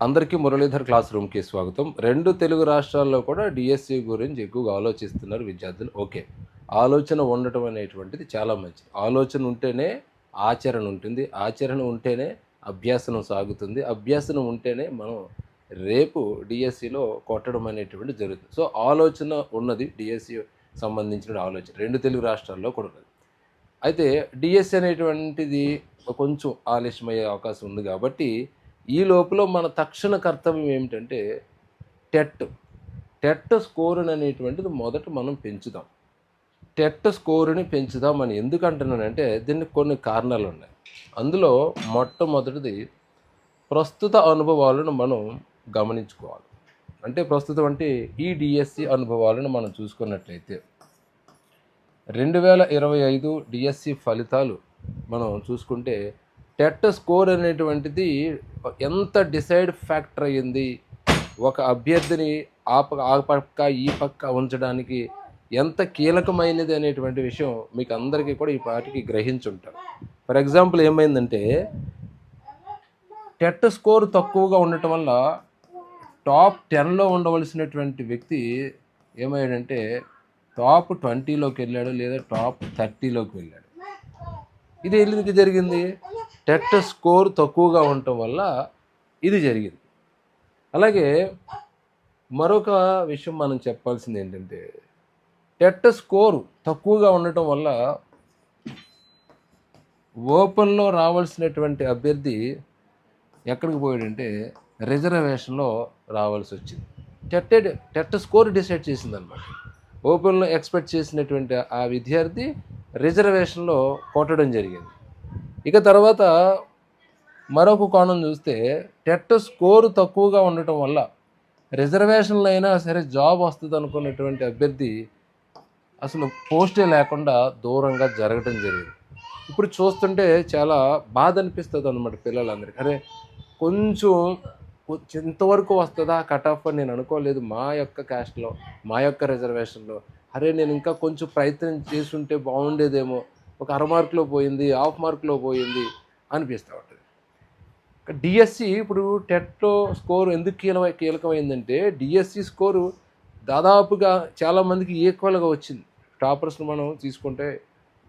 అందరికీ మురళీధర్ క్లాస్ రూమ్కి స్వాగతం. రెండు తెలుగు రాష్ట్రాల్లో కూడా డిఎస్సి గురించి ఎక్కువగా ఆలోచిస్తున్నారు విద్యార్థులు. ఓకే. ఆలోచన ఉండటం అనేటువంటిది చాలా మంచిది. ఆలోచన ఉంటేనే ఆచరణ ఉంటుంది. ఆచరణ ఉంటేనే అభ్యాసనం సాగుతుంది. అభ్యాసనం ఉంటేనే మనం రేపు డిఎస్సిలో కొట్టడం అనేటువంటి జరుగుతుంది. సో ఆలోచన ఉన్నది డిఎస్సి సంబంధించిన ఆలోచన. రెండు తెలుగు రాష్ట్రాల్లో కూడా ఉన్నది. అయితే డిఎస్సి అనేటువంటిది కొంచెం ఆలస్యమయ్యే అవకాశం ఉంది కాబట్టి ఈ లోపల మన తక్షణ కర్తవ్యం ఏమిటంటే టెట్. టెట్ స్కోరుని అనేటువంటిది మొదట మనం పెంచుదాం. టెట్ స్కోరుని పెంచుదాం అని ఎందుకు అంటున్నానంటే దీనికి కొన్ని కారణాలు ఉన్నాయి. అందులో మొట్టమొదటిది ప్రస్తుత అనుభవాలను మనం గమనించుకోవాలి. అంటే ప్రస్తుతం అంటే ఈ డిఎస్సి అనుభవాలను మనం చూసుకున్నట్లయితే రెండు వేల ఇరవై ఐదు డిఎస్సి ఫలితాలు మనం చూసుకుంటే టెట్ స్కోర్ అనేటువంటిది ఎంత డిసైడ్ ఫ్యాక్టర్ అయ్యింది? ఒక అభ్యర్థిని ఆ పక్క ఆ పక్క ఈ పక్క ఉంచడానికి ఎంత కీలకమైనది అనేటువంటి విషయం మీకు అందరికీ కూడా ఈ పాటికి గ్రహించుంటారు. ఫర్ ఎగ్జాంపుల్ ఏమైందంటే టెట్ స్కోర్ తక్కువగా ఉండటం వల్ల టాప్ టెన్లో ఉండవలసినటువంటి వ్యక్తి ఏమయ్యాడంటే టాప్ ట్వంటీలోకి వెళ్ళాడు లేదా టాప్ థర్టీలోకి వెళ్ళాడు. ఇది ఎందుకు జరిగింది? టెట్ స్కోర్ తక్కువగా ఉండటం వల్ల ఇది జరిగింది. అలాగే మరొక విషయం మనం చెప్పాల్సింది ఏంటంటే టెట్ స్కోర్ తక్కువగా ఉండటం వల్ల ఓపెన్లో రావాల్సినటువంటి అభ్యర్థి ఎక్కడికి పోయాడంటే రిజర్వేషన్లో రావాల్సి వచ్చింది. టెట్ టెట్ స్కోర్ డిసైడ్ చేసిందనమాట. ఓపెన్లో ఎక్స్పెక్ట్ చేసినటువంటి ఆ విద్యార్థి రిజర్వేషన్లో కొట్టడం జరిగింది. ఇక తర్వాత మరొక కోణం చూస్తే టెట్ స్కోరు తక్కువగా ఉండటం వల్ల రిజర్వేషన్లో అయినా సరే జాబ్ వస్తుంది అనుకున్నటువంటి అభ్యర్థి అసలు పోస్టే లేకుండా దూరంగా జరగటం జరిగింది. ఇప్పుడు చూస్తుంటే చాలా బాధ అనిపిస్తుంది అనమాట పిల్లలందరికీ. అరే కొంచెం ఎంతవరకు ఇంతవరకు వస్తుందా కట్ ఆఫ్ అని నేను అనుకోలేదు మా యొక్క క్యాస్ట్లో మా యొక్క రిజర్వేషన్లో. అరే నేను ఇంకా కొంచెం ప్రయత్నం చేసుంటే బాగుండేదేమో ఒక అర మార్కులో పోయింది హాఫ్ మార్కులో పోయింది అనిపిస్తూ ఉంటుంది. డిఎస్సి ఇప్పుడు టెట్లో స్కోర్ ఎందుకు కీలక కీలకమైందంటే డిఎస్సి స్కోరు దాదాపుగా చాలామందికి ఈక్వల్గా వచ్చింది. టాపర్స్ని మనం తీసుకుంటే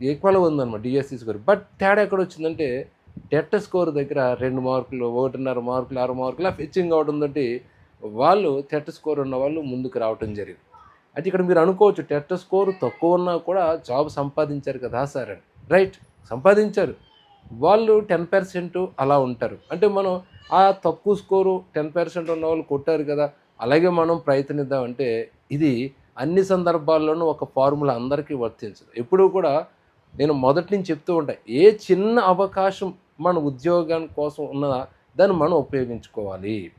ఈక్వల్గా ఉందన్నమాట డిఎస్సి స్కోర్. బట్ తేడా ఎక్కడ వచ్చిందంటే టెట్ స్కోర్ దగ్గర రెండు మార్కులు ఒకటిన్నర మార్కులు ఆరు మార్కులు ఫెచ్చింగ్ అవడం తోటి వాళ్ళు టెట్ స్కోర్ ఉన్న వాళ్ళు ముందుకు రావడం జరిగింది. అయితే ఇక్కడ మీరు అనుకోవచ్చు టెట్ స్కోర్ తక్కువ ఉన్నా కూడా జాబ్ సంపాదించారు కదా సార్ అని. రైట్ సంపాదించారు. వాళ్ళు టెన్ పర్సెంట్ అలా ఉంటారు. అంటే మనం ఆ తక్కువ స్కోరు టెన్ పర్సెంట్ ఉన్న వాళ్ళు కొట్టారు కదా అలాగే మనం ప్రయత్నిద్దాం అంటే ఇది అన్ని సందర్భాల్లోనూ ఒక ఫార్ములా అందరికీ వర్తించదు. ఎప్పుడూ కూడా నేను మొదటి నుంచి చెప్తూ ఉంటా ఏ చిన్న అవకాశం మన ఉద్యోగం కోసం ఉన్నదా దాన్ని మనం ఉపయోగించుకోవాలి.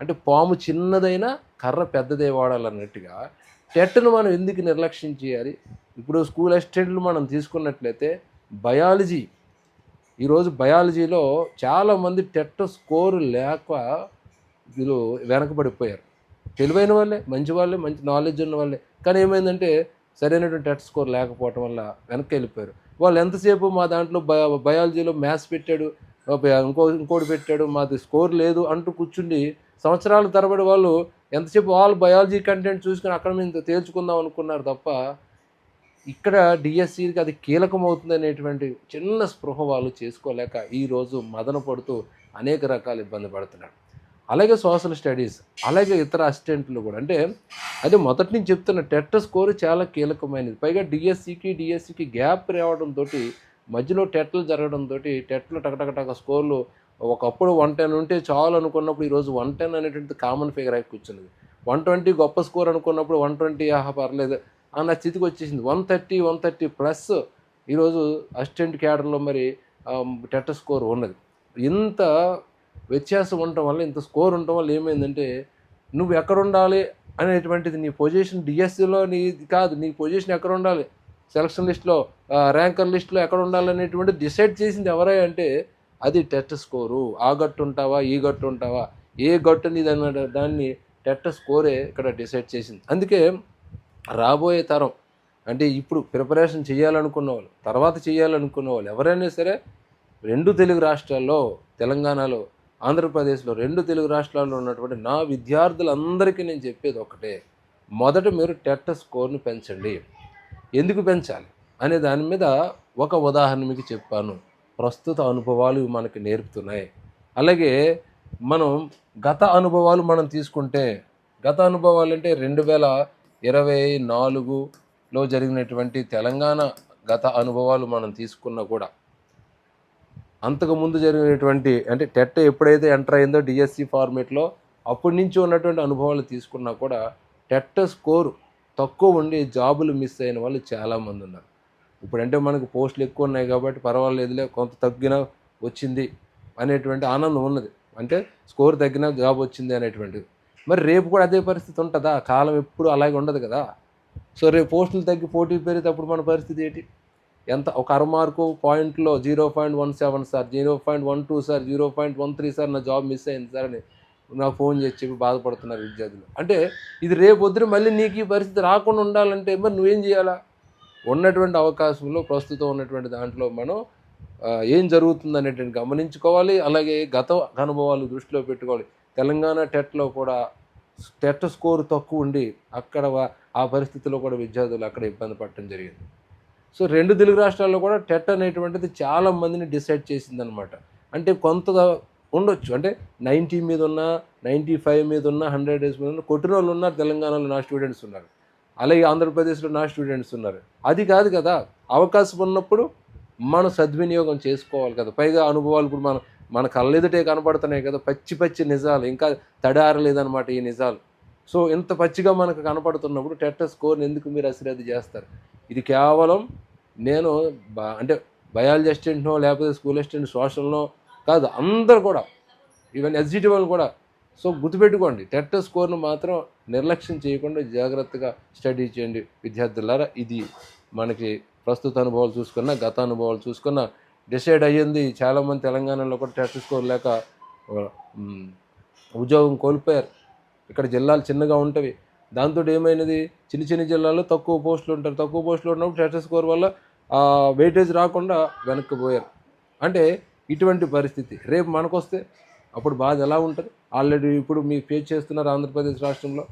అంటే పాము చిన్నదైనా కర్ర పెద్దదే వాడాలన్నట్టుగా టెట్ను మనం ఎందుకు నిర్లక్ష్యం చేయాలి? ఇప్పుడు స్కూల్ అసిస్టెంట్లు మనం తీసుకున్నట్లయితే బయాలజీ ఈరోజు బయాలజీలో చాలామంది టెట్ స్కోరు లేక వీళ్ళు వెనకబడిపోయారు. తెలివైన వాళ్ళే మంచి వాళ్ళే మంచి నాలెడ్జ్ ఉన్న వాళ్ళే. కానీ ఏమైందంటే సరైనటువంటి టెట్ స్కోర్ లేకపోవటం వల్ల వెనక్కి వెళ్ళిపోయారు వాళ్ళు ఎంతసేపు మా దాంట్లో బయ బయాలజీలో మ్యాథ్స్ పెట్టాడు ఇంకో ఇంకోటి పెట్టాడు మాది స్కోర్ లేదు అంటూ కూర్చుండి సంవత్సరాల తరబడి వాళ్ళు ఎంతసేపు ఆల్ బయాలజీ కంటెంట్ చూసుకుని అక్కడ మేము తేల్చుకుందాం అనుకున్నారు తప్ప ఇక్కడ డిఎస్సికి అది కీలకమవుతుంది అనేటువంటి చిన్న స్పృహ వాళ్ళు చేసుకోలేక ఈరోజు మదన పడుతూ అనేక రకాల ఇబ్బంది పడుతున్నారు. అలాగే సోషల్ స్టడీస్ అలాగే ఇతర అసిస్టెంట్లు కూడా. అంటే అదే మొదటి నుంచి చెప్తున్న టెట్ స్కోర్ చాలా కీలకమైనది. పైగా డిఎస్సికి డిఎస్సికి గ్యాప్ రావడంతో మధ్యలో టెట్లు జరగడంతో టెట్లు టకటకటక స్కోర్లు ఒకప్పుడు వన్ టెన్ ఉంటే చాలు అనుకున్నప్పుడు ఈరోజు వన్ టెన్ అనేటువంటిది కామన్ ఫిగర్ అయి కూర్చున్నది. వన్ ట్వంటీ గొప్ప స్కోర్ అనుకున్నప్పుడు వన్ ట్వంటీ ఆహా పర్లేదు అన్న స్థితికి వచ్చేసింది. One thirty one thirty plus ఈరోజు అసిస్టెంట్ క్యాడర్లో మరి టెట్ స్కోర్ ఉన్నది. ఇంత వ్యత్యాసం ఉండటం వల్ల ఇంత స్కోర్ ఉండటం వల్ల ఏమైందంటే నువ్వు ఎక్కడ ఉండాలి అనేటువంటిది నీ పొజిషన్ డిఎస్సిలో నీ కాదు నీ పొజిషన్ ఎక్కడ ఉండాలి? సెలక్షన్ లిస్ట్లో ర్యాంకర్ లిస్ట్లో ఎక్కడ ఉండాలి అనేటువంటి డిసైడ్ చేసింది ఎవరై అంటే అది టెట్ స్కోరు. ఆ గట్టు ఉంటావా ఈ గట్టు ఉంటావా? ఏ గట్టుని దాన్ని దాన్ని టెట్ స్కోరే ఇక్కడ డిసైడ్ చేసింది. అందుకే రాబోయే తరం అంటే ఇప్పుడు ప్రిపరేషన్ చేయాలనుకున్న వాళ్ళు తర్వాత చేయాలనుకున్న వాళ్ళు ఎవరైనా సరే రెండు తెలుగు రాష్ట్రాల్లో తెలంగాణలో ఆంధ్రప్రదేశ్లో రెండు తెలుగు రాష్ట్రాల్లో ఉన్నటువంటి నా విద్యార్థులందరికీ నేను చెప్పేది ఒకటే. మొదట మీరు టెట్ స్కోర్ని పెంచండి. ఎందుకు పెంచాలి? అనే దాని మీద ఒక ఉదాహరణ మీకు చెప్పాను. ప్రస్తుత అనుభవాలు మనకి నేర్పుతున్నాయి. అలాగే మనం గత అనుభవాలు మనం తీసుకుంటే గత అనుభవాలు అంటే రెండు వేల ఇరవై నాలుగులో జరిగినటువంటి తెలంగాణ గత అనుభవాలు మనం తీసుకున్నా కూడా అంతకుముందు జరిగినటువంటి అంటే టెట్ ఎప్పుడైతే ఎంటర్ అయిందో డిఎస్సి ఫార్మేట్లో అప్పటి నుంచి ఉన్నటువంటి అనుభవాలు తీసుకున్నా కూడా టెట్ స్కోర్ తక్కువ ఉండి జాబులు మిస్ అయిన వాళ్ళు చాలామంది ఉన్నారు. ఇప్పుడంటే మనకు పోస్టులు ఎక్కువ ఉన్నాయి కాబట్టి పర్వాలేదులే కొంత తగ్గినా వచ్చింది అనేటువంటి ఆనందం ఉన్నది. అంటే స్కోర్ తగ్గిన జాబ్ వచ్చింది అనేటువంటిది. మరి రేపు కూడా అదే పరిస్థితి ఉంటుందా? కాలం ఎప్పుడు అలాగే ఉండదు కదా. సో రేపు పోస్టులు తగ్గి పోటీ పెరిగేటప్పుడు మన పరిస్థితి ఏంటి? ఎంత ఒక అరమార్కు పాయింట్లో zero point one seven sir zero point one two sir zero point one three sir నా జాబ్ మిస్ అయింది సార్ అని నాకు ఫోన్ చేసి చెప్పి బాధపడుతున్నారు విద్యార్థులు. అంటే ఇది రేపు వద్దు మళ్ళీ నీకు ఈ పరిస్థితి రాకుండా ఉండాలంటే మరి నువ్వేం చేయాలా? ఉన్నటువంటి అవకాశంలో ప్రస్తుతం ఉన్నటువంటి దాంట్లో మనం ఏం జరుగుతుంది అనేటువంటి గమనించుకోవాలి. అలాగే గత అనుభవాలు దృష్టిలో పెట్టుకోవాలి. తెలంగాణ టెట్లో కూడా టెట్ స్కోర్ తక్కువ ఉండి అక్కడ వా- ఆ పరిస్థితిలో కూడా విద్యార్థులు అక్కడ ఇబ్బంది పడటం జరిగింది. సో రెండు తెలుగు రాష్ట్రాల్లో కూడా టెట్ అనేటువంటిది చాలా మందిని డిసైడ్ చేసిందనమాట. అంటే కొంత ఉండొచ్చు. అంటే నైంటీ మీద ఉన్న నైంటీ ఫైవ్ మీద ఉన్న హండ్రెడ్ డేస్ మీద ఉన్న కొట్టిన వాళ్ళు ఉన్నారు తెలంగాణలో నా స్టూడెంట్స్ ఉన్నారు. అలాగే ఆంధ్రప్రదేశ్లో నా స్టూడెంట్స్ ఉన్నారు. అది కాదు కదా అవకాశం ఉన్నప్పుడు మనం సద్వినియోగం చేసుకోవాలి కదా. పైగా అనుభవాలు కూడా మనం మన కళ్ళెదుటే కనపడుతున్నాయి కదా పచ్చి పచ్చి నిజాలు. ఇంకా తడారలేదనమాట ఈ నిజాలు. సో ఇంత పచ్చిగా మనకు కనపడుతున్నప్పుడు టెట్ట స్కోర్ని ఎందుకు మీరు అశ్రద్ధ చేస్తారు? ఇది కేవలం నేను బా అంటే బయాలజీ అసిస్టెంట్నో లేకపోతే స్కూల్ అసిస్టెంట్ సోషల్నో కాదు అందరు కూడా ఈవెన్ ఎస్జిటి వాళ్ళు కూడా సో గుర్తుపెట్టుకోండి టెట్ స్కోర్ను మాత్రం నిర్లక్ష్యం చేయకుండా జాగ్రత్తగా స్టడీ చేయండి విద్యార్థులారా. ఇది మనకి ప్రస్తుత అనుభవాలు చూసుకున్న గత అనుభవాలు చూసుకున్న డిసైడ్ అయ్యింది. చాలామంది తెలంగాణలో కూడా టెట్ స్కోర్ లేక ఉద్యోగం కోల్పోయారు. ఇక్కడ జిల్లాలు చిన్నగా ఉంటవి. దాంతో ఏమైనది? చిన్న చిన్న జిల్లాల్లో తక్కువ పోస్టులు ఉంటారు. తక్కువ పోస్టులు ఉన్నప్పుడు టెట్ స్కోర్ వల్ల వెయిటేజ్ రాకుండా వెనక్కి పోయారు. అంటే ఇటువంటి పరిస్థితి. రేపు మనకొస్తే అప్పుడు బాధ ఎలా ఉంటుంది? ఆల్రెడీ ఇప్పుడు మీరు ఫేస్ చేస్తున్నారు ఆంధ్రప్రదేశ్ రాష్ట్రంలో.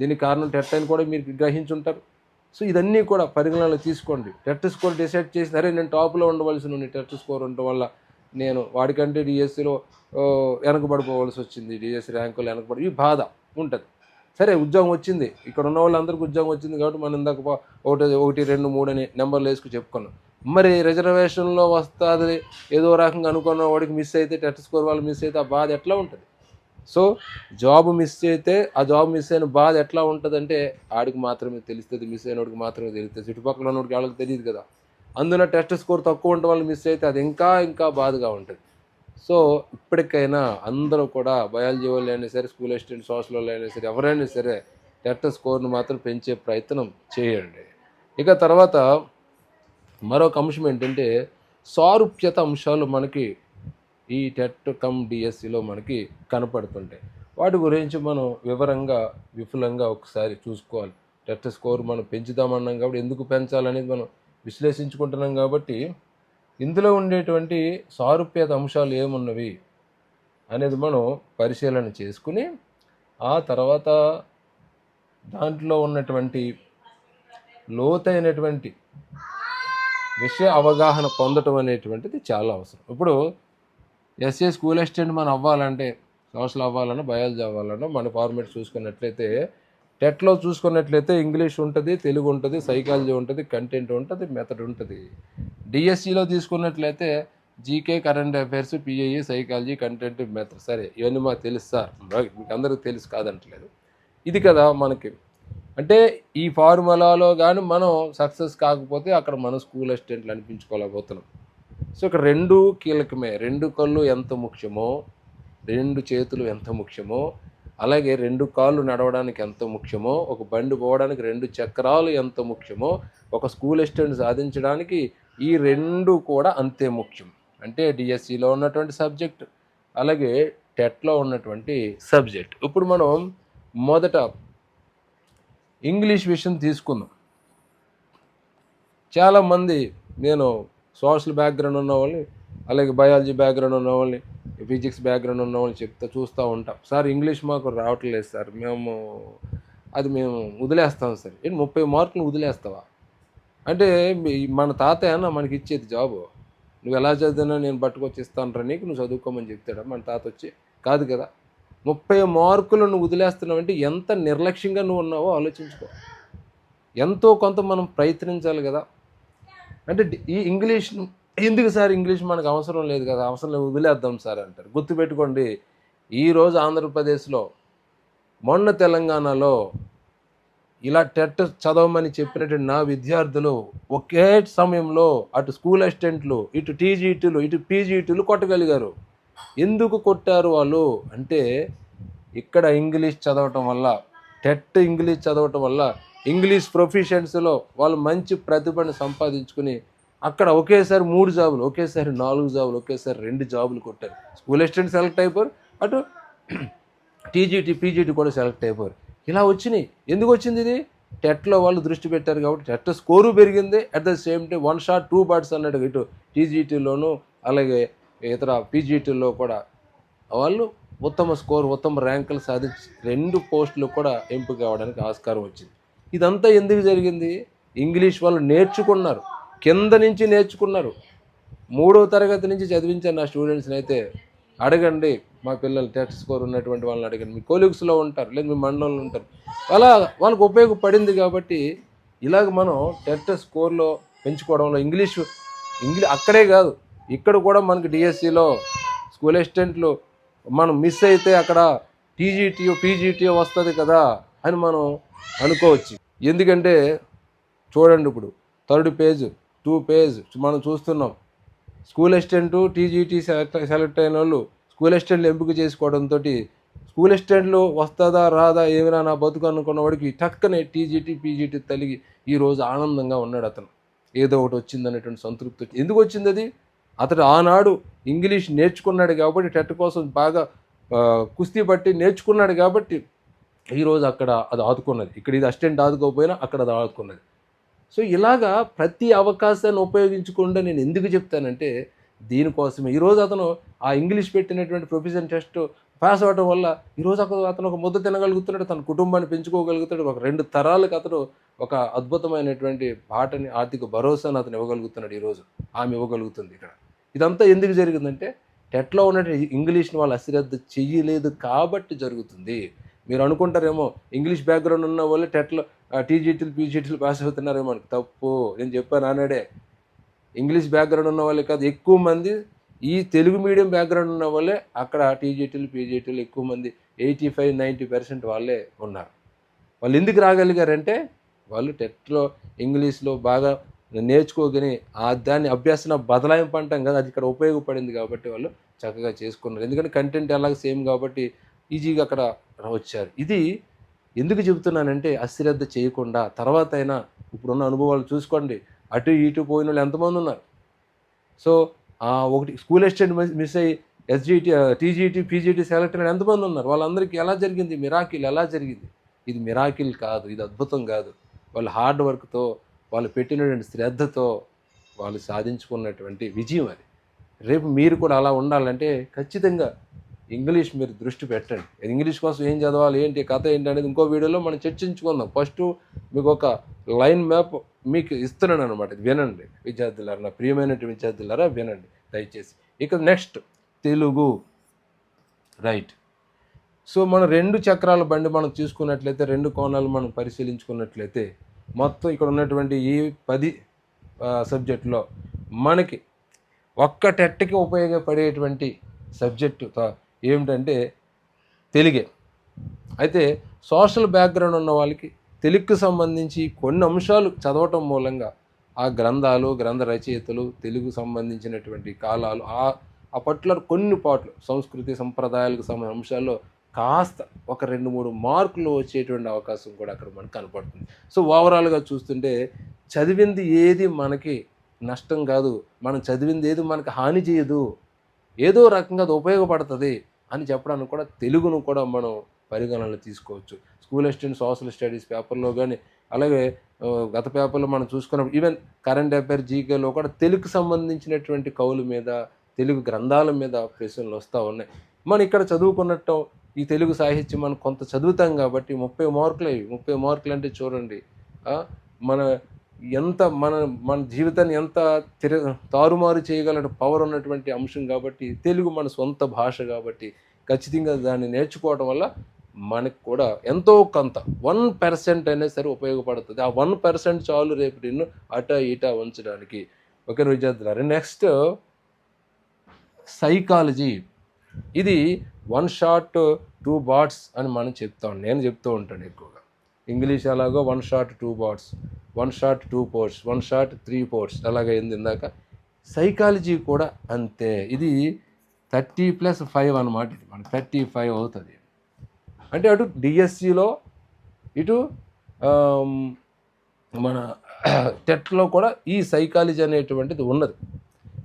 దీనికి కారణం టెట్ అని కూడా మీరు గ్రహించుంటారు. సో ఇదన్నీ కూడా పరిగణనలో తీసుకోండి. టెట్ స్కోర్ డిసైడ్ చేసి సరే నేను టాప్లో ఉండవలసి ఉంది. టెట్ స్కోర్ ఉండడం వల్ల నేను వాడికంటే డిఎస్సిలో వెనకబడిపోవలసి వచ్చింది. డిఎస్సి ర్యాంకులు వెనకబడి ఈ బాధ ఉంటుంది. సరే ఉద్యోగం వచ్చింది. ఇక్కడ ఉన్న వాళ్ళందరికీ ఉద్యోగం వచ్చింది కాబట్టి మనం ఇందాక ఒకటి ఒకటి రెండు మూడు అని నెంబర్లు వేసుకు చెప్పుకున్నాం. మరి రిజర్వేషన్లో వస్తుంది. ఏదో రకంగా అనుకున్న వాడికి మిస్ అయితే టెట్ స్కోర్ వాళ్ళు మిస్ అయితే ఆ బాధ ఎట్లా ఉంటుంది? సో జాబ్ మిస్ అయితే ఆ జాబ్ మిస్ అయిన బాధ ఎట్లా ఉంటుందంటే ఆడికి మాత్రమే తెలుస్తుంది మిస్ అయినోడికి మాత్రమే తెలుస్తుంది. చుట్టుపక్కల ఉన్నోడికి వాళ్ళకి తెలియదు కదా. అందులో టెస్ట్ స్కోర్ తక్కువ ఉండడం వల్ల మిస్ అయితే అది ఇంకా ఇంకా బాధగా ఉంటుంది. సో ఇప్పటికైనా అందరూ కూడా బయాలజీ వాళ్ళు అయినా సరే స్కూల్ అసిస్టెంట్ సోషల్ వాళ్ళు అయినా సరే ఎవరైనా సరే టెట్ స్కోర్ను మాత్రం పెంచే ప్రయత్నం చేయండి. ఇక తర్వాత మరొక అంశం ఏంటంటే సారూప్యత అంశాలు మనకి ఈ టెట్ కమ్ డిఎస్సిలో మనకి కనపడుతుంటాయి. వాటి గురించి మనం వివరంగా విపులంగా ఒకసారి చూసుకోవాలి. టెట్ స్కోర్ మనం పెంచుదామన్నాం కాబట్టి ఎందుకు పెంచాలనేది మనం విశ్లేషించుకుంటున్నాం కాబట్టి ఇందులో ఉండేటువంటి సారూప్యత అంశాలు ఏమున్నవి అనేది మనం పరిశీలన చేసుకుని ఆ తర్వాత దాంట్లో ఉన్నటువంటి లోతైనటువంటి విషయ అవగాహన పొందటం అనేటువంటిది చాలా అవసరం. ఇప్పుడు ఎస్ఏ స్కూల్ అసిస్టెంట్ మనం అవ్వాలంటే సోషల్ అవ్వాలన్నా బయాలజీ అవ్వాలన్నా మన ఫార్మేట్ చూసుకున్నట్లయితే టెట్లో చూసుకున్నట్లయితే ఇంగ్లీష్ ఉంటుంది తెలుగు ఉంటుంది సైకాలజీ ఉంటుంది కంటెంట్ ఉంటుంది మెథడ్ ఉంటుంది. డిఎస్సిలో తీసుకున్నట్లయితే GK current affairs PIE psychology content method సరే ఇవన్నీ మాకు తెలుసు సార్. మీకు అందరికీ తెలుసు కాదంటలేదు. ఇది కదా మనకి. అంటే ఈ ఫార్ములాలో కానీ మనం సక్సెస్ కాకపోతే అక్కడ మనం స్కూల్ అసిస్టెంట్లు అనిపించుకోలేకపోతున్నాం. సో ఇక్కడ రెండు కీలకమే. రెండు కళ్ళు ఎంత ముఖ్యమో రెండు చేతులు ఎంత ముఖ్యమో అలాగే రెండు కాళ్ళు నడవడానికి ఎంత ముఖ్యమో ఒక బండి పోవడానికి రెండు చక్రాలు ఎంత ముఖ్యమో ఒక స్కూల్ అసిస్టెంట్ సాధించడానికి ఈ రెండు కూడా అంతే ముఖ్యం. అంటే డిఎస్సిలో ఉన్నటువంటి సబ్జెక్ట్ అలాగే టెట్లో ఉన్నటువంటి సబ్జెక్ట్. ఇప్పుడు మనం మొదట ఇంగ్లీష్ విషయం తీసుకుందాం. చాలామంది నేను సోషల్ బ్యాక్గ్రౌండ్ ఉన్న వాళ్ళని అలాగే బయాలజీ బ్యాక్గ్రౌండ్ ఉన్న వాళ్ళని ఫిజిక్స్ బ్యాక్గ్రౌండ్ ఉన్న వాళ్ళని చెప్తా చూస్తూ ఉంటాం. సార్ ఇంగ్లీష్ మాకు రావట్లేదు సార్. మేము అది మేము వదిలేస్తాం సార్. ఏంటి ముప్పై మార్కులు వదిలేస్తావా? అంటే మీ- మన తాతయ్య మనకి ఇచ్చేది జాబు. నువ్వు ఎలా చదివినా నేను పట్టుకొచ్చి ఇస్తాను నీకు నువ్వు చదువుకోమని చెప్తాడా? మన తాత వచ్చి. కాదు కదా. ముప్పై మార్కులు నువ్వు వదిలేస్తున్నావంటే ఎంత నిర్లక్ష్యంగా నువ్వు ఉన్నావో ఆలోచించుకో. ఎంతో కొంత మనం ప్రయత్నించాలి కదా. అంటే ఈ ఇంగ్లీష్ ఎందుకు సార్ ఇంగ్లీష్ మనకు అవసరం లేదు కదా? అవసరం లేదు వదిలేద్దాం సార్ అంటారు. గుర్తుపెట్టుకోండి ఈరోజు ఆంధ్రప్రదేశ్లో మొన్న తెలంగాణలో ఇలా టెట్ చదవమని చెప్పినటువంటి నా విద్యార్థులు ఒకే సమయంలో అటు స్కూల్ అసిస్టెంట్లు ఇటు టీజీటీలు ఇటు పీజీటీలు కొట్టగలిగారు. ఎందుకు కొట్టారు వాళ్ళు? అంటే ఇక్కడ ఇంగ్లీష్ చదవటం వల్ల టెట్ ఇంగ్లీష్ చదవటం వల్ల ఇంగ్లీష్ ప్రొఫిషియన్సీలో వాళ్ళు మంచి ప్రతిభను సంపాదించుకుని అక్కడ ఒకేసారి మూడు జాబులు ఒకేసారి నాలుగు జాబులు ఒకేసారి రెండు జాబులు కొట్టారు. స్కూల్ అసిస్టెంట్ సెలెక్ట్ అయిపోయారు అటు టీజీటీ పీజీటీ కూడా సెలెక్ట్ అయిపోయారు ఇలా వచ్చినాయి. ఎందుకు వచ్చింది ఇది? టెట్లో వాళ్ళు దృష్టి పెట్టారు కాబట్టి టెట్ స్కోరు పెరిగింది. At the same time one shot two bats అన్నట్టు ఇటు టీజీటీలోను అలాగే ఇతర పీజీటీలో కూడా వాళ్ళు ఉత్తమ స్కోర్ ఉత్తమ ర్యాంకులు సాధించి రెండు పోస్టులు కూడా ఎంపిక అవ్వడానికి ఆస్కారం వచ్చింది. ఇదంతా ఎందుకు జరిగింది? ఇంగ్లీష్ వాళ్ళు నేర్చుకున్నారు. కింద నుంచి నేర్చుకున్నారు. మూడో తరగతి నుంచి చదివించాను నా స్టూడెంట్స్ని అయితే. అడగండి మా పిల్లలు టెస్ట్ స్కోర్ ఉన్నటువంటి వాళ్ళని అడగండి. మీ కొలీగ్స్లో ఉంటారు లేదు మీ మండలంలో ఉంటారు. అలా వాళ్ళకి ఉపయోగపడింది కాబట్టి ఇలాగ మనం టెట్ స్కోర్లో పెంచుకోవడంలో ఇంగ్లీష్ ఇంగ్లీ అక్కడే కాదు. ఇక్కడ కూడా మనకి డిఎస్సిలో స్కూల్ అసిస్టెంట్లు మనం మిస్ అయితే అక్కడ టీజీటీయో పీజీటీయో వస్తుంది కదా అని మనం అనుకోవచ్చు. ఎందుకంటే చూడండి ఇప్పుడు థర్డ్ పేజ్ టూ పేజ్ మనం చూస్తున్నాం. School assistant TGT select select అయిన వాళ్ళు స్కూల్ అసిస్టెంట్లు ఎంపిక చేసుకోవడంతో స్కూల్ అసిస్టెంట్లు వస్తుందా రాదా ఏమైనా నా బతుకు అనుకున్న వాడికి టక్కనే టీజీటీ పీజీటీ తలిగి ఈరోజు ఆనందంగా ఉన్నాడు అతను. ఏదో ఒకటి వచ్చింది అనేటువంటి సంతృప్తి ఎందుకు వచ్చింది అది? అతడు ఆనాడు ఇంగ్లీష్ నేర్చుకున్నాడు కాబట్టి టెట్ కోసం బాగా కుస్తీ పట్టి నేర్చుకున్నాడు కాబట్టి ఈరోజు అక్కడ అది ఆదుకున్నది. ఇక్కడ ఇది అసిస్టెంట్ ఆదుకోకపోయినా అక్కడ అది ఆదుకున్నది. సో ఇలాగా ప్రతి అవకాశాన్ని ఉపయోగించకుండా నేను ఎందుకు చెప్తానంటే దీనికోసమే. ఈరోజు అతను ఆ ఇంగ్లీష్ పెట్టినటువంటి ప్రొఫెషన్ టెస్ట్ పాస్ అవ్వడం వల్ల ఈరోజు అతను అతను ఒక ముద్ద తినగలుగుతున్నాడు తన కుటుంబాన్ని పెంచుకోగలుగుతాడు ఒక రెండు తరాలకు అతను ఒక అద్భుతమైనటువంటి పాటని ఆర్థిక భరోసాను అతను ఇవ్వగలుగుతున్నాడు ఈరోజు ఆమె ఇవ్వగలుగుతుంది ఇక్కడ. ఇదంతా ఎందుకు జరిగిందంటే టెట్లో ఉన్నటువంటి ఇంగ్లీష్ని వాళ్ళు అశ్రద్ధ చెయ్యలేదు కాబట్టి జరుగుతుంది. మీరు అనుకుంటారేమో ఇంగ్లీష్ బ్యాక్గ్రౌండ్ ఉన్న వాళ్ళు టెట్లు టీజీటీలు పీజీటీలు పాస్ అవుతున్నారేమో అని. తప్పు నేను చెప్పాను ఆనాడే ఇంగ్లీష్ బ్యాక్గ్రౌండ్ ఉన్న వాళ్ళే కాదు ఎక్కువ మంది ఈ తెలుగు మీడియం బ్యాక్గ్రౌండ్ ఉన్న వాళ్ళే అక్కడ టీజీటీలు పీజీటీలు ఎక్కువ మంది ఎయిటీ ఫైవ్ నైంటీ పర్సెంట్ వాళ్ళే ఉన్నారు. వాళ్ళు ఎందుకు రాగలిగారంటే వాళ్ళు టెట్లో ఇంగ్లీష్లో బాగా నేర్చుకోగని ఆ దాన్ని అభ్యాసన బదలాయింపు అంటాం కదా అది ఇక్కడ ఉపయోగపడింది కాబట్టి వాళ్ళు చక్కగా చేసుకున్నారు. ఎందుకంటే కంటెంట్ ఎలాగ సేమ్ కాబట్టి ఈజీగా అక్కడ వచ్చారు. ఇది ఎందుకు చెబుతున్నానంటే అశ్రద్ధ చేయకుండా తర్వాత అయినా ఇప్పుడున్న అనుభవాలు చూసుకోండి. అటు ఇటు పోయిన వాళ్ళు ఎంతమంది ఉన్నారు? సో ఒకటి స్కూల్ అసిస్టెంట్ మిస్- మిస్ అయ్యి ఎస్జిటి టీజీటీ పీజీటీ సెలెక్ట్ అయిన ఎంతమంది ఉన్నారు? వాళ్ళందరికీ ఎలా జరిగింది? మిరాకిల్ ఎలా జరిగింది? ఇది మిరాకిల్ కాదు ఇది అద్భుతం కాదు. వాళ్ళు హార్డ్ వర్క్తో వాళ్ళు పెట్టినటువంటి శ్రద్ధతో వాళ్ళు సాధించుకున్నటువంటి విజయం అది. రేపు మీరు కూడా అలా ఉండాలంటే ఖచ్చితంగా ఇంగ్లీష్ మీరు దృష్టి పెట్టండి. ఇంగ్లీష్ కోసం ఏం చదవాలి ఏంటి కథ ఏంటి అనేది ఇంకో వీడియోలో మనం చర్చించుకుందాం. ఫస్ట్ మీకు ఒక లైన్ మ్యాప్ మీకు ఇస్తున్నాను అనమాట వినండి. విద్యార్థులారా నా ప్రియమైనటువంటి విద్యార్థులారా వినండి. దయచేసి. ఇక నెక్స్ట్ తెలుగు. రైట్. సో మన రెండు చక్రాల బండి మనం చూసుకున్నట్లయితే రెండు కోణాలు మనం పరిశీలించుకున్నట్లయితే మొత్తం ఇక్కడ ఉన్నటువంటి ఈ పది సబ్జెక్టులో మనకి ఒక్క టెట్కి ఉపయోగపడేటువంటి సబ్జెక్టు ఏమిటంటే తెలుగే. అయితే సోషల్ బ్యాక్గ్రౌండ్ ఉన్న వాళ్ళకి తెలుగుకు సంబంధించి కొన్ని అంశాలు చదవటం మూలంగా ఆ గ్రంథాలు గ్రంథ రచయితలు తెలుగు సంబంధించినటువంటి కాలాలు ఆ ఆ పర్టికులర్ కొన్ని పాటలు సంస్కృతి సంప్రదాయాలకు సంబంధించిన అంశాల్లో కాస్త ఒక రెండు మూడు మార్కులు వచ్చేటువంటి అవకాశం కూడా అక్కడ మనకు కనపడుతుంది. సో ఓవరాల్గా చూస్తుంటే చదివింది ఏది మనకి నష్టం కాదు మనం చదివింది ఏది మనకి హాని చేయదు ఏదో రకంగా అది ఉపయోగపడుతుంది అని చెప్పడానికి కూడా తెలుగును కూడా మనం పరిగణనలో తీసుకోవచ్చు. స్కూల్ అసిస్టెంట్ సోషల్ స్టడీస్ పేపర్లో కానీ అలాగే గత పేపర్లో మనం చూసుకున్నప్పుడు ఈవెన్ కరెంట్ అఫైర్ జీకేలో కూడా తెలుగుకు సంబంధించినటువంటి కవుల మీద తెలుగు గ్రంథాల మీద ప్రశ్నలు వస్తూ ఉన్నాయి. మనం ఇక్కడ చదువుకున్నట్టు ఈ తెలుగు సాహిత్యం మనం కొంత చదువుతాం కాబట్టి ముప్పై మార్కులు అవి ముప్పై మార్కులు అంటే చూడండి మన ఎంత మన మన జీవితాన్ని ఎంత తిర తారుమారు చేయగల పవర్ ఉన్నటువంటి అంశం కాబట్టి తెలుగు మన సొంత భాష కాబట్టి ఖచ్చితంగా దాన్ని నేర్చుకోవడం వల్ల మనకు కూడా ఎంతో కొంత వన్ పర్సెంట్ అయినా సరే ఉపయోగపడుతుంది. ఆ వన్ పర్సెంట్ చాలు రేపు నిన్ను అట ఇట ఉంచడానికి. ఓకే విద్యార్థులారు నెక్స్ట్ సైకాలజీ ఇది వన్ షాట్ టూ బాట్స్ అని మనం చెప్తాం. నేను చెప్తూ ఉంటాను ఎక్కువగా. ఇంగ్లీష్ అలాగో one shot two bats one shot two ports one shot three ports అలాగ అయింది ఇందాక. సైకాలజీ కూడా అంతే. ఇది థర్టీ ప్లస్ ఫైవ్ అనమాట ఇది. మనకి థర్టీ ఫైవ్ అవుతుంది. అంటే అటు డిఎస్సిలో ఇటు మన టెట్లో కూడా ఈ సైకాలజీ అనేటువంటిది ఉన్నది.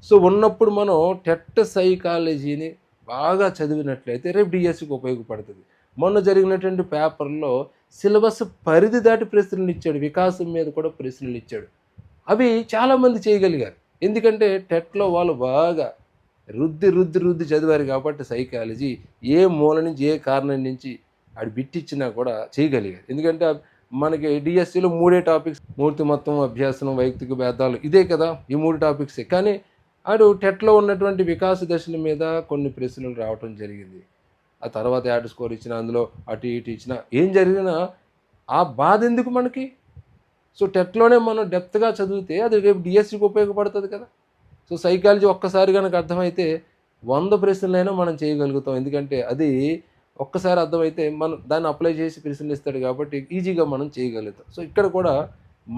సో ఉన్నప్పుడు మనం టెట్ సైకాలజీని బాగా చదివినట్లయితే రేపు డిఎస్సికి ఉపయోగపడుతుంది. మొన్న జరిగినటువంటి పేపర్లో సిలబస్ పరిధి దాటి ప్రశ్నలు ఇచ్చాడు వికాసం మీద కూడా ప్రశ్నలు ఇచ్చాడు. అవి చాలామంది చేయగలిగారు. ఎందుకంటే టెట్లో వాళ్ళు బాగా రుద్ది రుద్ది రుద్ది చదివారు కాబట్టి సైకాలజీ ఏ మూల నుంచి ఏ కారణం నుంచి ఆడు బిట్టిచ్చినా కూడా చేయగలిగారు. ఎందుకంటే మనకి డిఎస్సిలో మూడే టాపిక్స్ మూర్తి మొత్తం అభ్యాసం వైయక్తిక భేదాలు ఇదే కదా ఈ మూడు టాపిక్సే. కానీ ఆడు టెట్లో ఉన్నటువంటి వికాస దశల మీద కొన్ని ప్రశ్నలు రావటం జరిగింది. ఆ తర్వాత యాడ్ స్కోర్ ఇచ్చిన అందులో అటు ఇటు ఇచ్చిన ఏం జరిగినా ఆ బాధ ఎందుకు మనకి? సో టెట్లోనే మనం డెప్త్గా చదివితే అది రేపు డిఎస్సికి ఉపయోగపడుతుంది కదా. సో సైకాలజీ ఒక్కసారి కనుక అర్థమైతే వంద ప్రశ్నలైనా మనం చేయగలుగుతాం. ఎందుకంటే అది ఒక్కసారి అర్థమైతే మనం దాన్ని అప్లై చేసి ప్రశ్నలు ఇస్తాడు కాబట్టి ఈజీగా మనం చేయగలుగుతాం. సో ఇక్కడ కూడా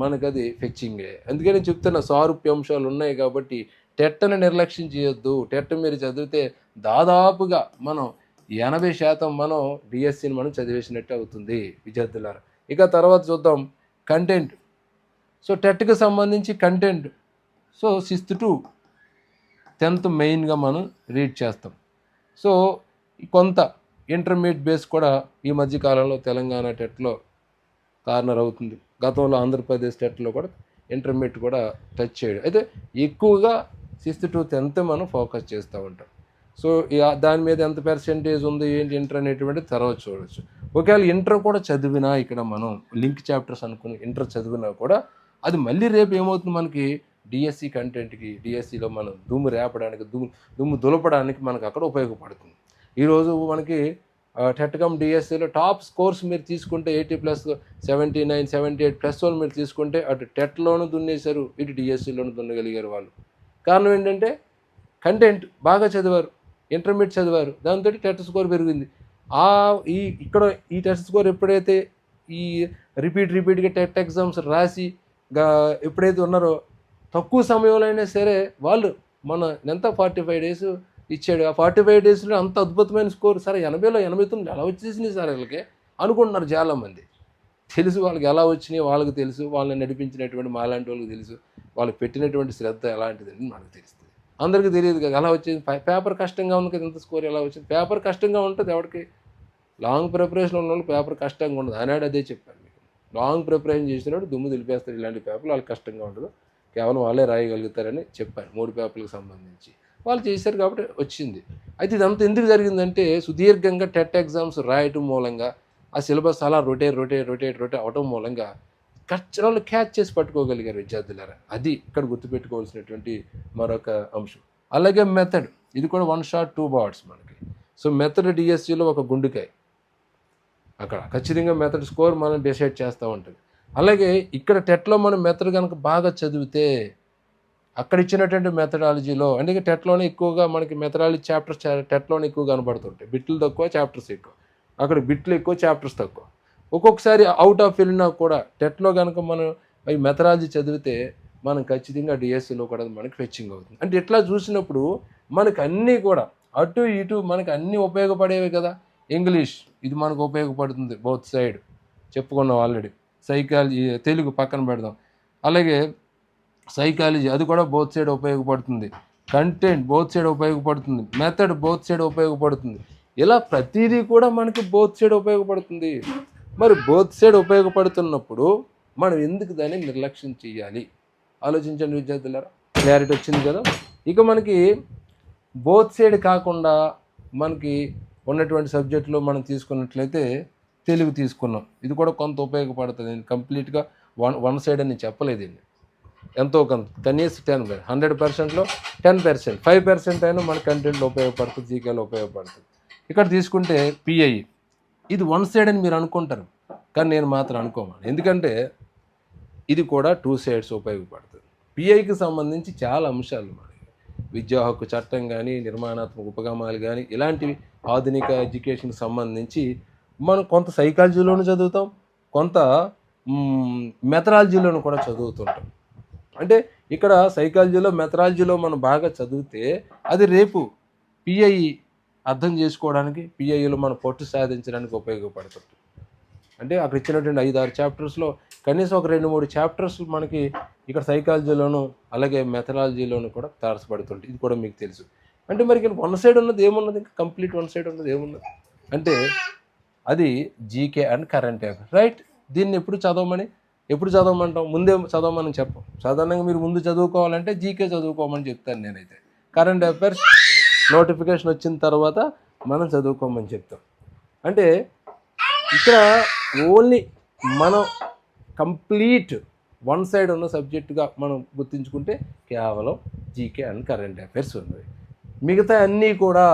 మనకు అది ఫెచ్చింగే. అందుకని నేను చెప్తున్న సారూప్య అంశాలు ఉన్నాయి కాబట్టి టెట్టను నిర్లక్ష్యం చేయొద్దు. టెట్ మీరు చదివితే దాదాపుగా మనం ఎనభై శాతం మనం డిఎస్సిని మనం చదివేసినట్టు అవుతుంది విద్యార్థులారా. ఇక తర్వాత చూద్దాం కంటెంట్ సో టెట్కి సంబంధించి content so sixth to tenth మెయిన్గా మనం రీడ్ చేస్తాం. సో కొంత ఇంటర్మీడియట్ బేస్ కూడా ఈ మధ్య కాలంలో తెలంగాణ టెట్లో కార్నర్ అవుతుంది. గతంలో ఆంధ్రప్రదేశ్ టెట్లో కూడా ఇంటర్మీడియట్ కూడా టచ్ చేయడం. అయితే ఎక్కువగా సిక్స్త్ టు టెన్త్ మనం ఫోకస్ చేస్తూ ఉంటాం. సో దాని మీద ఎంత పర్సెంటేజ్ ఉంది ఏంటి ఇంటర్ అనేటువంటి తర్వాత చూడవచ్చు ఒకవేళ ఇంటర్ కూడా చదివినా ఇక్కడ మనం లింక్ చాప్టర్స్ అనుకుని ఇంటర్ చదివినా కూడా అది మళ్ళీ రేపు ఏమవుతుంది మనకి? డిఎస్సి కంటెంట్కి డిఎస్సిలో మనం దుమ్ము రేపడానికి దుమ్ము దుమ్ము దులపడానికి మనకు అక్కడ ఉపయోగపడుతుంది. ఈరోజు మనకి టెట్కమ్ డిఎస్సిలో టాప్ స్కోర్స్ మీరు తీసుకుంటే eighty plus seventy nine seventy eight plus వాళ్ళు మీరు తీసుకుంటే అటు టెట్లోనూ దున్నేశారు ఇటు డిఎస్సిలోనూ దున్నగలిగారు వాళ్ళు. కారణం ఏంటంటే కంటెంట్ బాగా చదివారు. ఇంటర్మీడియట్ చదివారు. దాంతో టెస్ట్ స్కోర్ పెరిగింది. ఆ ఈ ఇక్కడ ఈ టెస్ట్ స్కోర్ ఎప్పుడైతే ఈ రిపీట్ రిపీట్గా టెట్ ఎగ్జామ్స్ రాసి ఎప్పుడైతే ఉన్నారో తక్కువ సమయంలో అయినా సరే వాళ్ళు మన ఎంత ఫార్టీ ఫైవ్ డేస్ ఇచ్చాడు. ఆ ఫార్టీ ఫైవ్ డేస్లో అంత అద్భుతమైన స్కోర్ సరే ఎనభైలో ఎనభై తొమ్మిది ఎలా వచ్చేసినాయి సార్ వీళ్ళకి? అనుకుంటున్నారు చాలామంది. తెలుసు వాళ్ళకి ఎలా వచ్చినాయి వాళ్ళకి తెలుసు వాళ్ళని నడిపించినటువంటి మాలాంటి వాళ్ళకి తెలుసు వాళ్ళకి పెట్టినటువంటి శ్రద్ధ ఎలాంటిదని మనకు తెలుస్తుంది. అందరికీ తెలియదు కదా అలా వచ్చేది? పేపర్ కష్టంగా ఉంది కదా ఇంత స్కోర్ ఎలా వచ్చింది? పేపర్ కష్టంగా ఉంటుంది ఎవరికి లాంగ్ ప్రిపరేషన్ ఉన్న వాళ్ళు పేపర్ కష్టంగా ఉండదు. ఆనాడు అదే చెప్పాను మీకు. లాంగ్ ప్రిపరేషన్ చేసినప్పుడు దుమ్ము తెలిపేస్తారు ఇలాంటి పేపర్లు వాళ్ళకి కష్టంగా ఉండదు. కేవలం వాళ్ళే రాయగలుగుతారని చెప్పాను మూడు పేపర్లకు సంబంధించి. వాళ్ళు చేశారు కాబట్టి వచ్చింది. అయితే ఇదంతా ఎందుకు జరిగిందంటే సుదీర్ఘంగా టెట్ ఎగ్జామ్స్ రాయటం మూలంగా ఆ సిలబస్ అలా రొటేట్ రొటేట్ రొటేట్ రొటేట్ అవటం మూలంగా కష్టంలో క్యాచ్ చేసి పట్టుకోగలిగారు విద్యార్థులారా. అది ఇక్కడ గుర్తుపెట్టుకోవాల్సినటువంటి మరొక అంశం. అలాగే మెథడ్ ఇది కూడా వన్ షాట్ టూ బాట్స్ మనకి. సో మెథడ్ డిఎస్సిలో ఒక గుండుకాయ. అక్కడ ఖచ్చితంగా మెథడ్ స్కోర్ మనం డిసైడ్ చేస్తూ ఉంటుంది. అలాగే ఇక్కడ టెట్లో మనం మెథడ్ కనుక బాగా చదివితే అక్కడ ఇచ్చినటువంటి మెథడాలజీలో అందుకే టెట్లోనే ఎక్కువగా మనకి మెథడాలజీ చాప్టర్స్ టెట్లోనే ఎక్కువ కనబడుతుంటాయి. బిట్లు తక్కువ చాప్టర్స్ ఎక్కువ. అక్కడ బిట్లు ఎక్కువ చాప్టర్స్ తక్కువ. ఒక్కొక్కసారి అవుట్ ఆఫ్ వెళ్ళినా కూడా టెట్లో కనుక మనం అవి మెథడాలజీ చదివితే మనం ఖచ్చితంగా డిఎస్సిలో కూడా మనకి ఫెచ్చింగ్ అవుతుంది. అంటే ఇట్లా చూసినప్పుడు మనకు అన్నీ కూడా అటు ఇటు మనకు అన్నీ ఉపయోగపడేవి కదా. ఇంగ్లీష్ ఇది మనకు ఉపయోగపడుతుంది బౌత్ సైడ్ చెప్పుకున్నాం ఆల్రెడీ సైకాలజీ తెలుగు పక్కన పెడదాం. అలాగే సైకాలజీ అది కూడా బోత్ సైడ్ ఉపయోగపడుతుంది. కంటెంట్ బోత్ సైడ్ ఉపయోగపడుతుంది. మెథడ్ బోత్ సైడ్ ఉపయోగపడుతుంది. ఇలా ప్రతిదీ కూడా మనకి బోత్ సైడ్ ఉపయోగపడుతుంది. మరి బోత్ సైడ్ ఉపయోగపడుతున్నప్పుడు మనం ఎందుకు దాన్ని నిర్లక్ష్యం చేయాలి ఆలోచించండి విద్యార్థులారా. క్లారిటీ వచ్చింది కదా? ఇక మనకి బోత్ సైడ్ కాకుండా మనకి ఉన్నటువంటి సబ్జెక్టులో మనం తీసుకున్నట్లయితే తెలుగు తీసుకున్నాం. ఇది కూడా కొంత ఉపయోగపడుతుంది. నేను కంప్లీట్గా వన్ వన్ సైడ్ అని చెప్పలేదు ఇది. ఎంతో కొంత కనీసం టెన్ హండ్రెడ్ పర్సెంట్లో టెన్ పర్సెంట్ ఫైవ్ పర్సెంట్ అయినా మన కంటెంట్లో ఉపయోగపడుతుంది జీకేలో ఉపయోగపడుతుంది. ఇక్కడ తీసుకుంటే పిఐ. ఇది వన్ సైడ్ అని మీరు అనుకుంటారు కానీ నేను మాత్రం అనుకోమాను. ఎందుకంటే ఇది కూడా టూ సైడ్స్ ఉపయోగపడుతుంది. పిఐకి సంబంధించి చాలా అంశాలు మరి విద్యా హక్కు చట్టం కానీ నిర్మాణాత్మక ఉపగమాలు కానీ ఇలాంటివి ఆధునిక ఎడ్యుకేషన్కి సంబంధించి మనం కొంత సైకాలజీలోనూ చదువుతాం కొంత మెథడాలజీలోనూ కూడా చదువుతుంటాం. అంటే ఇక్కడ సైకాలజీలో మెథడాలజీలో మనం బాగా చదివితే అది రేపు పిఐ అర్థం చేసుకోవడానికి పిఐలో మన పొట్టు సాధించడానికి ఉపయోగపడుతుంది అంటే అక్కడ ఇచ్చినటువంటి ఐదు ఆరు చాప్టర్స్లో కనీసం ఒక రెండు మూడు చాప్టర్స్ మనకి ఇక్కడ సైకాలజీలోను అలాగే మెథడాలజీలోను కూడా తారసపడుతుంటాయి. ఇది కూడా మీకు తెలుసు. అంటే మరి ఇక్కడ వన్ సైడ్ ఉన్నది ఏమున్నది? ఇంకా కంప్లీట్ వన్ సైడ్ ఉన్నది ఏమున్నది? అంటే అది GK and current affair right దీన్ని ఎప్పుడు చదవమని? ఎప్పుడు చదవమంటాం ముందే చదవమని చెప్పం. సాధారణంగా మీరు ముందు చదువుకోవాలంటే జీకే చదువుకోమని చెప్తాను నేనైతే. కరెంట్ అఫైర్స్ నోటిఫికేషన్ వచ్చిన తర్వాత మనం చదువుకోమని చెప్తాం. అంటే ఇక్కడ ఓన్లీ మనం కంప్లీట్ వన్ సైడ్ ఉన్న సబ్జెక్టుగా మనం గుర్తించుకుంటే కేవలం జీకే అండ్ కరెంట్ అఫైర్స్ ఉన్నవి. మిగతా అన్నీ కూడా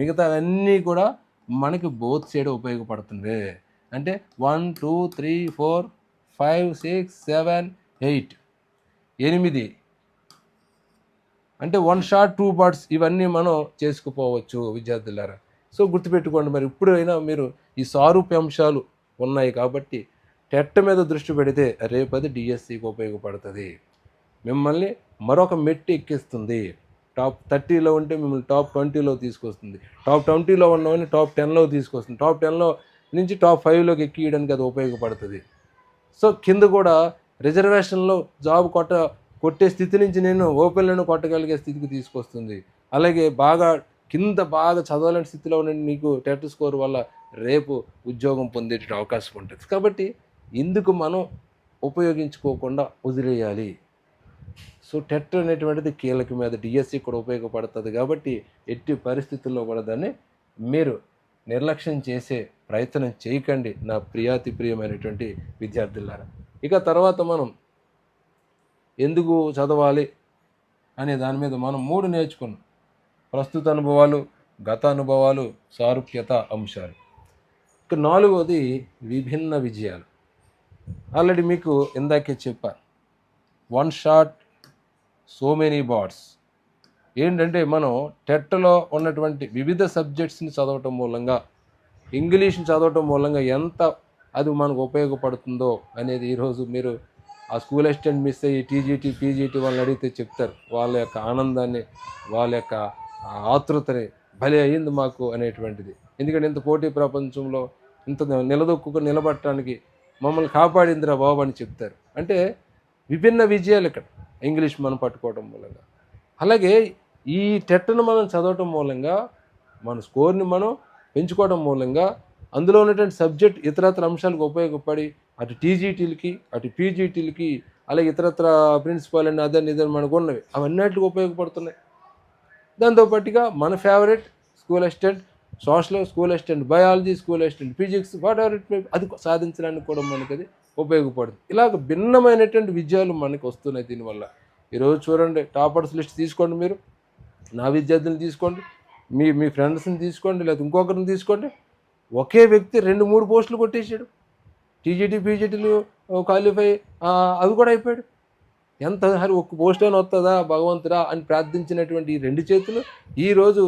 మిగతా అన్నీ కూడా మనకి బోత్ సైడ్ ఉపయోగపడుతుంది అంటే one two three four five six seven eight ఎనిమిది అంటే వన్ షాట్ టూ పార్ట్స్ ఇవన్నీ మనం చేసుకుపోవచ్చు విద్యార్థులారా. సో గుర్తుపెట్టుకోండి మరి ఇప్పుడైనా మీరు ఈ సారూప్య అంశాలు ఉన్నాయి కాబట్టి టెట్ మీద దృష్టి పెడితే రేపది డిఎస్సికి ఉపయోగపడుతుంది. మిమ్మల్ని మరొక మెట్టు ఎక్కిస్తుంది. టాప్ థర్టీలో ఉంటే మిమ్మల్ని టాప్ ట్వంటీలో తీసుకొస్తుంది. టాప్ ట్వంటీలో ఉన్నవని టాప్ టెన్లో తీసుకొస్తుంది. టాప్ టెన్లో నుంచి టాప్ ఫైవ్లోకి ఎక్కియడానికి అది ఉపయోగపడుతుంది. సో కింద కూడా రిజర్వేషన్లో జాబ్ కొట్ట కొట్టే స్థితి నుంచి నేను ఓపెన్లను కొట్టగలిగే స్థితికి తీసుకొస్తుంది. అలాగే బాగా కింద బాగా చదవాలని స్థితిలో ఉన్న నీకు టెట్ స్కోర్ వల్ల రేపు ఉద్యోగం పొందే అవకాశం ఉంటుంది. కాబట్టి ఇందుకు మనం ఉపయోగించుకోకుండా వదిలేయాలి? సో టెట్ అనేటువంటిది కీలక మీద డిఎస్సి కూడా ఉపయోగపడుతుంది కాబట్టి ఎట్టి పరిస్థితుల్లో కూడా దాన్ని మీరు నిర్లక్ష్యం చేసే ప్రయత్నం చేయకండి నా ప్రియాతి ప్రియమైనటువంటి విద్యార్థులారా. ఇక తర్వాత మనం ఎందుకు చదవాలి అనే దాని మీద మనం మూడు నేర్చుకున్నాం. ప్రస్తుత అనుభవాలు గత అనుభవాలు సారూప్యత అంశాలు. ఇక నాలుగవది విభిన్న విజయాలు. ఆల్రెడీ మీకు ఇందాకే చెప్పాను one shot so many bats ఏంటంటే మనం టెట్లో ఉన్నటువంటి వివిధ సబ్జెక్ట్స్ని చదవటం మూలంగా ఇంగ్లీష్ని చదవటం మూలంగా ఎంత అది మనకు ఉపయోగపడుతుందో అనేది ఈరోజు మీరు ఆ స్కూల్ అసిస్టెంట్ మిస్ అయ్యి టీజీటీ పీజీటీ వాళ్ళని అడిగితే చెప్తారు. వాళ్ళ యొక్క ఆనందాన్ని వాళ్ళ యొక్క ఆతృతని భలే అయ్యింది మాకు అనేటువంటిది. ఎందుకంటే ఇంత పోటీ ప్రపంచంలో ఇంత నిలదొక్కు నిలబడటానికి మమ్మల్ని కాపాడిందిరా బాబు అని చెప్తారు. అంటే విభిన్న విజయాలు ఇక్కడ ఇంగ్లీష్ మనం పట్టుకోవడం మూలంగా. అలాగే ఈ టెట్ను మనం చదవటం మూలంగా మన స్కోర్ని మనం పెంచుకోవడం మూలంగా అందులో ఉన్నటువంటి సబ్జెక్ట్ ఇతరత్ర అంశాలకు ఉపయోగపడి అటు టీజీటీలకి అటు పీజీటీలకి అలాగే ఇతరత్ర ప్రిన్సిపాల్ అని అదని ఇదని మనకు ఉన్నవి. అవన్నిటికి ఉపయోగపడుతున్నాయి. దాంతోపాటుగా మన favourite school assistant social school assistant biology school assistant physics whatever it may అది సాధించడానికి కూడా మనకి అది ఉపయోగపడుతుంది. ఇలాగ భిన్నమైనటువంటి విజయాలు మనకు వస్తున్నాయి దీనివల్ల. ఈరోజు చూడండి టాపర్స్ లిస్ట్ తీసుకోండి మీరు. నా విద్యార్థులను తీసుకోండి. మీ మీ ఫ్రెండ్స్ని తీసుకోండి లేదా ఇంకొకరిని తీసుకోండి. ఒకే వ్యక్తి రెండు మూడు పోస్టులు కొట్టేసాడు టీజీటీ పీజీటీలు క్వాలిఫై అవి కూడా అయిపోయాడు. ఎంత హరి ఒక్క పోస్ట్ అయినా వస్తుందా భగవంతుడా అని ప్రార్థించినటువంటి ఈ రెండు చేతులు ఈరోజు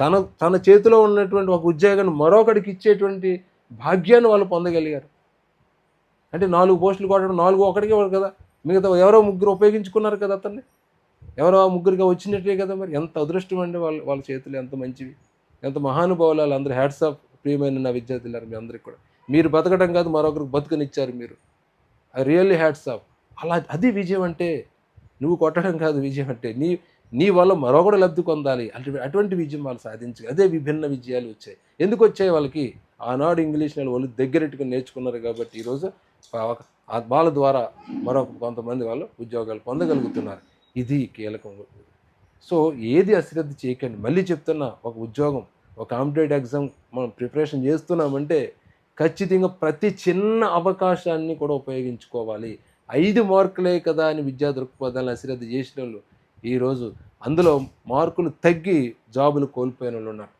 తన తన చేతిలో ఉన్నటువంటి ఒక ఉద్యోగాన్ని మరొకడికి ఇచ్చేటువంటి భాగ్యాన్ని వాళ్ళు పొందగలిగారు. అంటే నాలుగు పోస్టులు కొట్టడం నాలుగు ఒకటికే వాడు కదా మిగతా ఎవరో ముగ్గురు ఉపయోగించుకున్నారు కదా అతన్ని. ఎవరో ఆ ముగ్గురుగా వచ్చినట్టే కదా మరి ఎంత అదృష్టం అండి వాళ్ళ వాళ్ళ చేతులు ఎంత మంచివి. ఎంత మహానుభావులు వాళ్ళందరూ హ్యాట్స్ ఆఫ్ ప్రియమైన నా విద్యార్థులారు మీ అందరికి కూడా. మీరు బతకడం కాదు మరొకరికి బతుకనిచ్చారు మీరు. I really hats off. అలా అది విజయం అంటే నువ్వు కొట్టడం కాదు విజయం అంటే నీ నీ వల్ల మరొకడు లబ్ధి పొందాలి. అటు అటువంటి విజయం వాళ్ళు సాధించాలి అదే విభిన్న విజయాలు వచ్చాయి. ఎందుకు వచ్చాయి వాళ్ళకి? ఆనాడు ఇంగ్లీష్ నెల వాళ్ళు దగ్గరెట్టుకుని నేర్చుకున్నారు కాబట్టి ఈరోజు ఆ వాళ్ళ ద్వారా మరొక కొంతమంది వాళ్ళు ఉద్యోగాలు పొందగలుగుతున్నారు. ఇది కీలకం. సో ఏది అశ్రద్ధ చేయకండి. మళ్ళీ చెప్తున్నా ఒక ఉద్యోగం ఒక కాంపిటేటివ్ ఎగ్జామ్ మనం ప్రిపరేషన్ చేస్తున్నామంటే ఖచ్చితంగా ప్రతి చిన్న అవకాశాన్ని కూడా ఉపయోగించుకోవాలి. ఐదు మార్కులే కదా అని విద్యా దృక్పథాలను అశ్రద్ధ చేసిన వాళ్ళు ఈరోజు అందులో మార్కులు తగ్గి జాబులు కోల్పోయిన వాళ్ళు ఉన్నారు.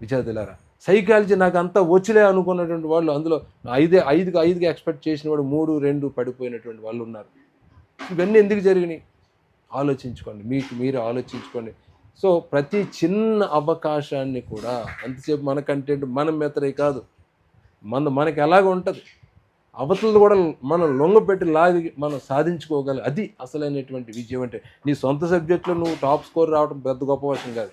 విద్యార్థులారా సైకాలజీ నాకు అంతా వచ్చిలే అనుకున్నటువంటి వాళ్ళు అందులో ఐదే ఐదుగా ఐదుగా ఎక్స్పెక్ట్ చేసిన వాడు మూడు రెండు పడిపోయినటువంటి వాళ్ళు ఉన్నారు. ఇవన్నీ ఎందుకు జరిగినాయి? ఆలోచించుకోండి. మీకు మీరు ఆలోచించుకోండి. సో ప్రతి చిన్న అవకాశాన్ని కూడా అంతసేపు మన కంటెంట్ మన మెతరే కాదు. మన మనకి ఎలాగ ఉంటుంది. అవతలు కూడా మనం లొంగపెట్టి లాగి మనం సాధించుకోగలం అది అసలైనటువంటి విజయం అంటే నీ సొంత సబ్జెక్టులో నువ్వు టాప్ స్కోర్ రావడం పెద్ద గొప్ప విషయం కాదు.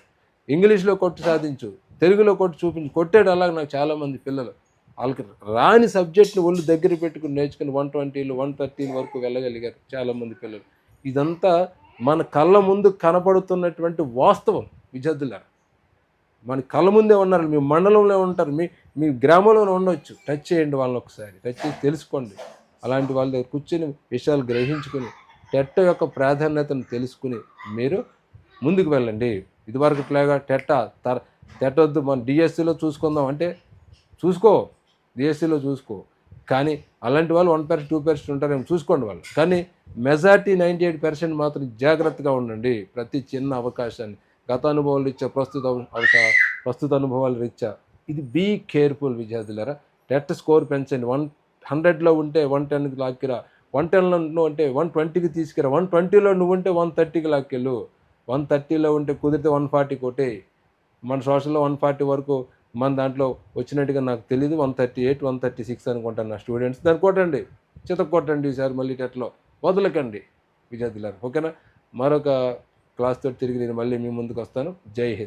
ఇంగ్లీష్లో కొట్టి సాధించు తెలుగులో కొట్టి చూపించు కొట్టాడు అలాగ నాకు చాలామంది పిల్లలు. వాళ్ళకి రాని సబ్జెక్ట్ని ఒళ్ళు దగ్గర పెట్టుకుని నేర్చుకుని వన్ ట్వంటీలు వన్ థర్టీలు వరకు వెళ్ళగలిగారు చాలామంది పిల్లలు. ఇదంతా మన కళ్ళ ముందు కనపడుతున్నటువంటి వాస్తవం విద్యార్థులారా మన కళ్ళ ముందే ఉన్నారు మీ మండలంలో ఉంటారు మీ మీ గ్రామంలోనే ఉండొచ్చు. టచ్ చేయండి వాళ్ళని ఒకసారి టచ్ చేసి తెలుసుకోండి. అలాంటి వాళ్ళ దగ్గర కూర్చొని విషయాలు గ్రహించుకుని టెట్ట యొక్క ప్రాధాన్యతను తెలుసుకుని మీరు ముందుకు వెళ్ళండి. ఇదివరకుట్లాగా టెట్ట తర టెట్టొద్దు మన డిఎస్సిలో చూసుకుందాం అంటే చూసుకో డిఎస్సిలో చూసుకో. కానీ అలాంటి వాళ్ళు వన్ పర్సెంట్ టూ పర్సెంట్ ఉంటారేమో చూసుకోండి వాళ్ళు. కానీ మెజార్టీ నైంటీ ఎయిట్ పర్సెంట్ మాత్రం జాగ్రత్తగా ఉండండి ప్రతి చిన్న అవకాశాన్ని. గత అనుభవాలు ఇచ్చా ప్రస్తుత ప్రస్తుత అనుభవాలు రీత్యా ఇది బీ కేర్ఫుల్ విద్యార్థులరా. టెట్ స్కోర్ పెంచండి. వన్ హండ్రెడ్లో ఉంటే వన్ టెన్కి లాక్కిరా. వన్ టెన్లో నువ్వు అంటే వన్ ట్వంటీకి తీసుకురా. వన్ ట్వంటీలో నువ్వు ఉంటే వన్ థర్టీకి లాక్కెళ్ళు. వన్ థర్టీలో ఉంటే కుదిరితే వన్ ఫార్టీ కొట్టే మన సోషల్లో వన్ ఫార్టీ వరకు మన దాంట్లో వచ్చినట్టుగా నాకు తెలియదు one thirty eight one thirty six అనుకుంటాను నా స్టూడెంట్స్. దాన్ని కొట్టండి. చిత కొట్టండి ఈసారి మళ్ళీ టెట్లో. వదలకండి విద్యార్థులారు. ఓకేనా? మరొక క్లాస్ తోటి తిరిగి నేను మళ్ళీ మీ ముందుకు వస్తాను. జై హింద్.